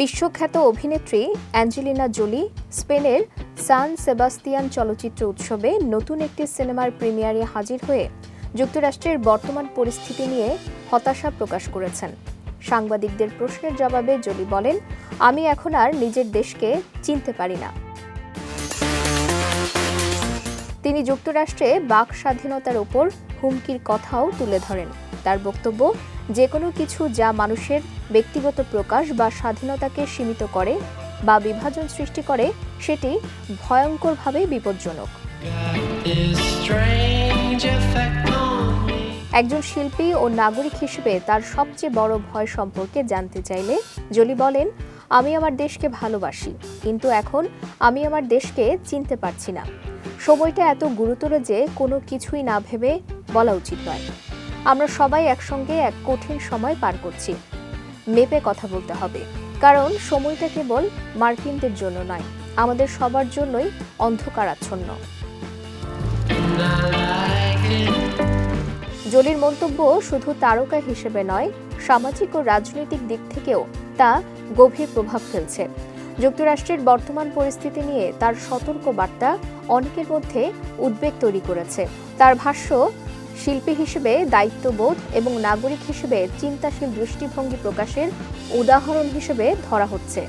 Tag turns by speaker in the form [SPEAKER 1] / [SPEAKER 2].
[SPEAKER 1] বিশ্বখ্যাত অভিনেত্রী Angelina Jolie স্পেনের সান সেবাস্তিয়ান চলচ্চিত্র উৎসবে নতুন একটি সিনেমার প্রিমিয়ারে হাজির হয়ে যুক্তরাষ্ট্রের বর্তমান পরিস্থিতি নিয়ে হতাশা প্রকাশ করেছেন। সাংবাদিকদের প্রশ্নের জবাবে জোলি বলেন, আমি এখন আর নিজের দেশকে চিনতে পারি না। তিনি যুক্তরাষ্ট্রে বাক স্বাধীনতার ওপর হুমকির কথাও তুলে ধরেন। তার বক্তব্য যে কোনো কিছু যা মানুষের ব্যক্তিগত প্রকাশ বা স্বাধীনতাকে সীমিত করে বা বিভাজন সৃষ্টি করে, সেটি ভয়ঙ্করভাবে বিপজ্জনক. একজন শিল্পী ও নাগরিক হিসেবে তার সবচেয়ে বড় ভয় সম্পর্কে জানতে চাইলে জলি বলেন, আমি আমার দেশকে ভালোবাসি, কিন্তু এখন আমি আমার দেশকে চিনতে পারছি না সময়টা এত গুরুতর যে কোনো কিছুই না ভেবে বলা উচিত নয় আমরা সবাই একসঙ্গে এক কঠিন সময় পার করছি। মেপে কথা বলতে হবে। কারণ সময়টা কেবল মার্কিনদের জন্য নয়, আমাদের সবার জন্যই অন্ধকারাচ্ছন্ন। জলির মন্তব্য শুধু তারকা হিসেবে নয়, সামাজিক ও রাজনৈতিক দিক থেকেও তা গভীর প্রভাব ফেলছে। যুক্তরাষ্ট্রের বর্তমান পরিস্থিতি নিয়ে তার সতর্ক বার্তা অনেকের মধ্যে উদ্বেগ তৈরি করেছে। তার ভাষ্য শিল্পী হিসেবে দায়িত্ববোধ এবং নাগরিক হিসেবে চিন্তাশীল দৃষ্টিভঙ্গি প্রকাশের উদাহরণ হিসেবে ধরা হচ্ছে।